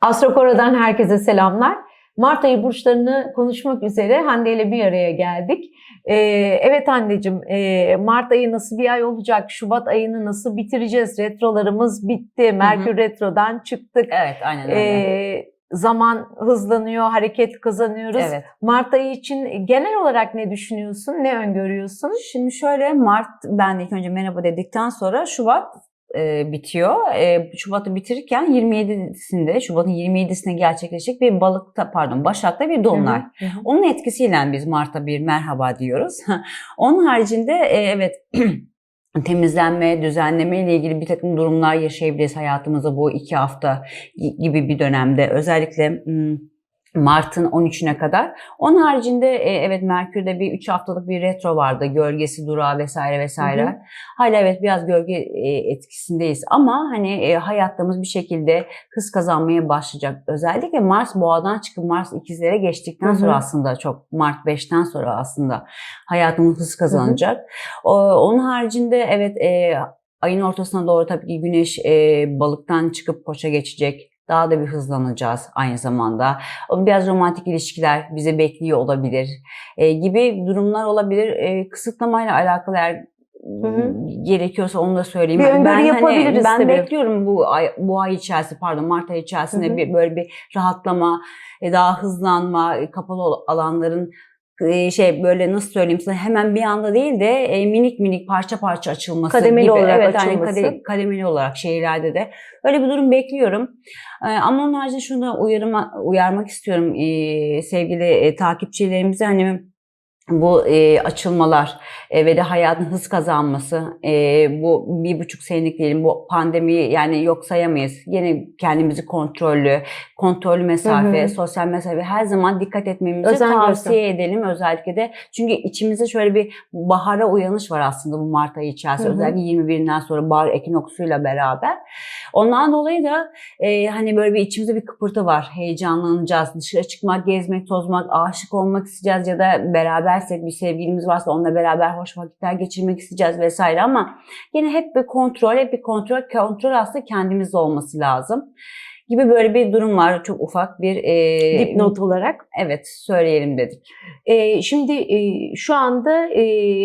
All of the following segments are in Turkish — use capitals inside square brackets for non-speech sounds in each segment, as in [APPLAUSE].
Astrokora'dan herkese selamlar. Mart ayı burçlarını konuşmak üzere Hande ile bir araya geldik. Ee, evet Hande'cim, e, Mart ayı nasıl bir ay olacak? Şubat ayını nasıl bitireceğiz? Retrolarımız bitti. Merkür Retro'dan çıktık. Evet, aynen öyle. Ee, zaman hızlanıyor, hareket kazanıyoruz. evet. Mart ayı için genel olarak ne düşünüyorsun? Ne öngörüyorsun? Şimdi şöyle Mart, ben ilk önce merhaba dedikten sonra Şubat e, bitiyor. E, Şubat'ı bitirirken 27'sinde, Şubat'ın 27'sinde gerçekleşecek bir balıkta, pardon Başak'ta bir dolunay. Hı hı. Onun etkisiyle biz Mart'a bir merhaba diyoruz. [LAUGHS] Onun haricinde e, evet [CLEARS THROAT] temizlenme, düzenleme ile ilgili bir takım durumlar yaşayabiliriz hayatımızda bu iki hafta gibi bir dönemde. Özellikle hmm, Mart'ın 13'üne kadar. Onun haricinde e, evet Merkür'de bir 3 haftalık bir retro vardı. Gölgesi, durağı vesaire vesaire. Hı hı. Hala evet biraz gölge e, etkisindeyiz ama hani e, hayatımız bir şekilde hız kazanmaya başlayacak. Özellikle Mars boğadan çıkıp Mars ikizlere geçtikten Hı hı. sonra aslında çok Mart 5'ten sonra aslında hayatımız hız kazanacak. O, onun haricinde evet e, ayın ortasına doğru tabii ki güneş e, balıktan çıkıp koça geçecek. Daha da bir hızlanacağız aynı zamanda. Biraz romantik ilişkiler bizi bekliyor olabilir e, gibi durumlar olabilir. E, kısıtlamayla alakalı eğer Hı hı. gerekiyorsa onu da söyleyeyim. Bir ben hani, yapabiliriz ben tabii. bekliyorum bu ay, bu ay içerisinde pardon Mart ayı içerisinde Hı hı. bir böyle bir rahatlama, e, daha hızlanma, e, kapalı alanların şey böyle nasıl söyleyeyim size hemen bir anda değil de e, minik minik parça parça açılması Kademeli gibi. olarak evet, yani açılması. kade- kademeli olarak şehirlerde de öyle bir durum bekliyorum. E, ama onun haricinde şunu da uyarma, uyarmak istiyorum e, sevgili e, takipçilerimize hani bu e, açılmalar e, ve de hayatın hız kazanması e, bu bir buçuk senelik diyelim bu pandemiyi yani yok sayamayız. Yine kendimizi kontrollü, kontrollü mesafe, Hı hı. sosyal mesafe her zaman dikkat etmemizi Özen tavsiye edelim özellikle de. Çünkü içimizde şöyle bir bahara uyanış var aslında bu Mart ayı içerisinde. Hı hı. Özellikle 21'inden sonra bahar ekinoksuyla beraber. Ondan dolayı da e, hani böyle bir içimizde bir kıpırtı var. Heyecanlanacağız. Dışarı çıkmak, gezmek, tozmak, aşık olmak isteyeceğiz ya da berabersek bir sevgilimiz varsa onunla beraber hoş vakitler geçirmek isteyeceğiz vesaire ama yine hep bir kontrol, hep bir kontrol. Kontrol aslında kendimizde olması lazım gibi böyle bir durum var. Çok ufak bir e, Dipnot olarak. Evet söyleyelim dedik. Ee, şimdi e, şu anda e,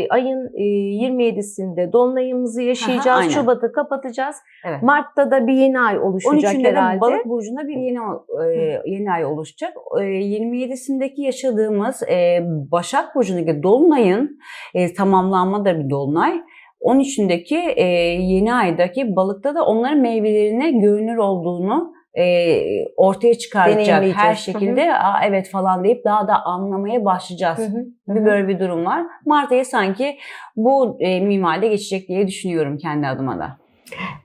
ayın e, 27'sinde dolunayımızı yaşayacağız. Aha. Şubat'ı kapatacağız. Evet. Mart'ta da bir yeni ay oluşacak 13'ünde herhalde. de balık burcunda bir yeni e, yeni ay oluşacak. E, 27'sindeki yaşadığımız e, Başak burcundaki dolunayın e, tamamlanma da bir dolunay. 13'ündeki e, yeni aydaki balıkta da onların meyvelerine görünür olduğunu e, ortaya çıkaracak her Hı hı. şekilde Aa, evet falan deyip daha da anlamaya başlayacağız. Hı hı, hı Bir hı. böyle bir durum var. Mart ayı sanki bu e, minvalde geçecek diye düşünüyorum kendi adıma da.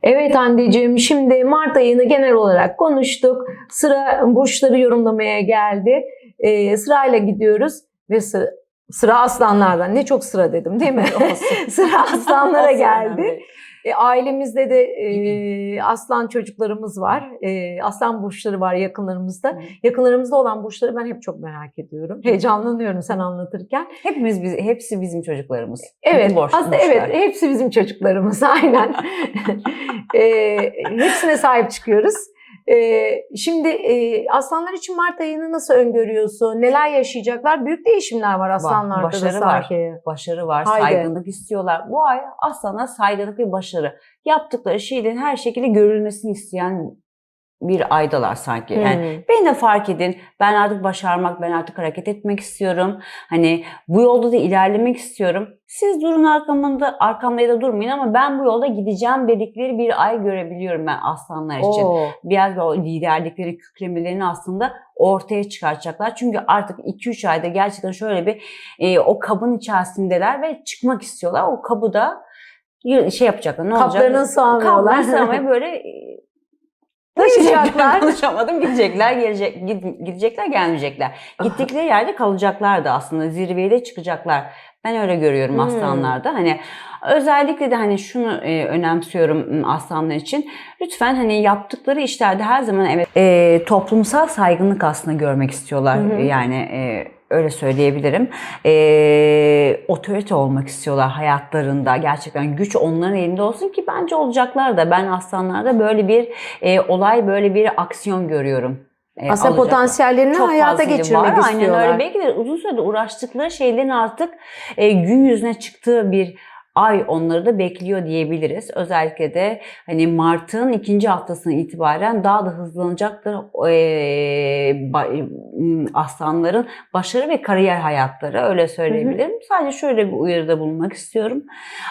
Evet anneciğim şimdi Mart ayını genel olarak konuştuk. Sıra burçları yorumlamaya geldi. Ee, sırayla gidiyoruz ve sıra, sıra aslanlardan. Ne çok sıra dedim değil mi? [LAUGHS] [LAUGHS] sıra aslanlara geldi. E, ailemizde de e, aslan çocuklarımız var. E, aslan burçları var yakınlarımızda. Hı. Yakınlarımızda olan burçları ben hep çok merak ediyorum. Heyecanlanıyorum sen anlatırken. Hepimiz biz, hepsi bizim çocuklarımız. Evet, borç- aslında borçlar. evet hepsi bizim çocuklarımız [LAUGHS] aynen. [LAUGHS] e, hepsine sahip çıkıyoruz. E, şimdi e, aslanlar için Mart ayını nasıl öngörüyorsun? Neler yaşayacaklar? Büyük değişimler var aslanlarda da başarı var. sanki. Başarı var, Haydi. saygınlık istiyorlar. Bu ay aslında saygınlık ve başarı. Yaptıkları şeylerin her şekilde görülmesini isteyen bir aydalar sanki. Yani Hmm. Beni de fark edin. Ben artık başarmak, ben artık hareket etmek istiyorum. Hani bu yolda da ilerlemek istiyorum. Siz durun arkamda, arkamda ya da durmayın ama ben bu yolda gideceğim dedikleri bir ay görebiliyorum ben aslanlar için. Oo. Biraz o liderlikleri, kükremelerini aslında ortaya çıkartacaklar. Çünkü artık 2-3 ayda gerçekten şöyle bir e, o kabın içerisindeler ve çıkmak istiyorlar. O kabı da şey yapacaklar. Ne olacak? Kaplarını sağmıyorlar. Kaplarını sağmaya [LAUGHS] böyle Taşıyacaklar. Konuşamadım. Gidecekler, gelecek, gid- gidecekler, gelmeyecekler. [LAUGHS] Gittikleri yerde kalacaklar da aslında. Zirveye de çıkacaklar. Ben öyle görüyorum Hmm. aslanlarda. Hani özellikle de hani şunu e, önemsiyorum aslanlar için. Lütfen hani yaptıkları işlerde her zaman evet e, toplumsal saygınlık aslında görmek istiyorlar. Hı. Yani e, öyle söyleyebilirim. Ee, otorite olmak istiyorlar hayatlarında. Gerçekten güç onların elinde olsun ki bence olacaklar da. Ben aslanlarda böyle bir e, olay, böyle bir aksiyon görüyorum. E, Aslında alacaklar. potansiyellerini Çok hayata geçirmek var. istiyorlar. Aynen öyle. Belki de uzun süredir uğraştıkları şeylerin artık e, gün yüzüne çıktığı bir ay onları da bekliyor diyebiliriz. Özellikle de hani Mart'ın ikinci haftasına itibaren daha da hızlanacaktır e, aslanların başarı ve kariyer hayatları öyle söyleyebilirim. Sadece şöyle bir uyarıda bulunmak istiyorum.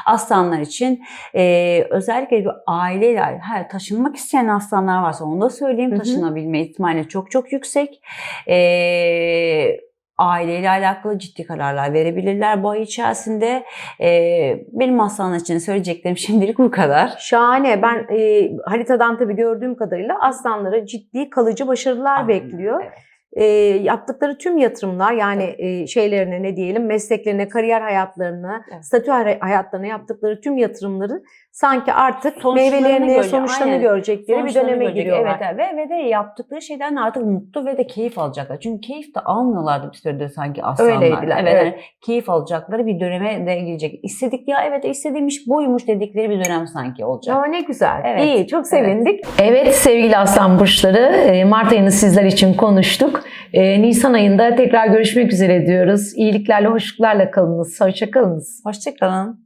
Aslanlar için e, özellikle bir aileyle ha, taşınmak isteyen aslanlar varsa onu da söyleyeyim. Hı hı. Taşınabilme ihtimali çok çok yüksek. E, aileyle alakalı ciddi kararlar verebilirler bu ay içerisinde. E, benim aslanlar için söyleyeceklerim [LAUGHS] şimdilik bu kadar. Şahane. Ben e, haritadan tabii gördüğüm kadarıyla aslanlara ciddi kalıcı başarılar bekliyor. Evet. E, yaptıkları tüm yatırımlar yani e, şeylerine ne diyelim mesleklerine, kariyer hayatlarına, Evet. statü hay- hayatlarına yaptıkları tüm yatırımları sanki artık Sonuçlarını meyvelerini, görecek, sonuçlarını aynen. görecekleri bir döneme görecek. giriyorlar. Evet, evet. Ve, ve de yaptıkları şeyden artık mutlu ve de keyif alacaklar. Çünkü keyif de almıyorlardı bir süredir sanki aslanlar. Öyleydiler, Evet, evet. yani keyif alacakları bir döneme de girecek. İstedik ya evet istediğim iş buymuş dedikleri bir dönem sanki olacak. Ya ne güzel. Evet. İyi, çok sevindik. Evet. sevgili aslan burçları, e, Mart ayını sizler için konuştuk. E, Nisan ayında tekrar görüşmek üzere diyoruz. İyiliklerle, hoşluklarla kalınız. Hoşça kalınız. Hoşçakalın.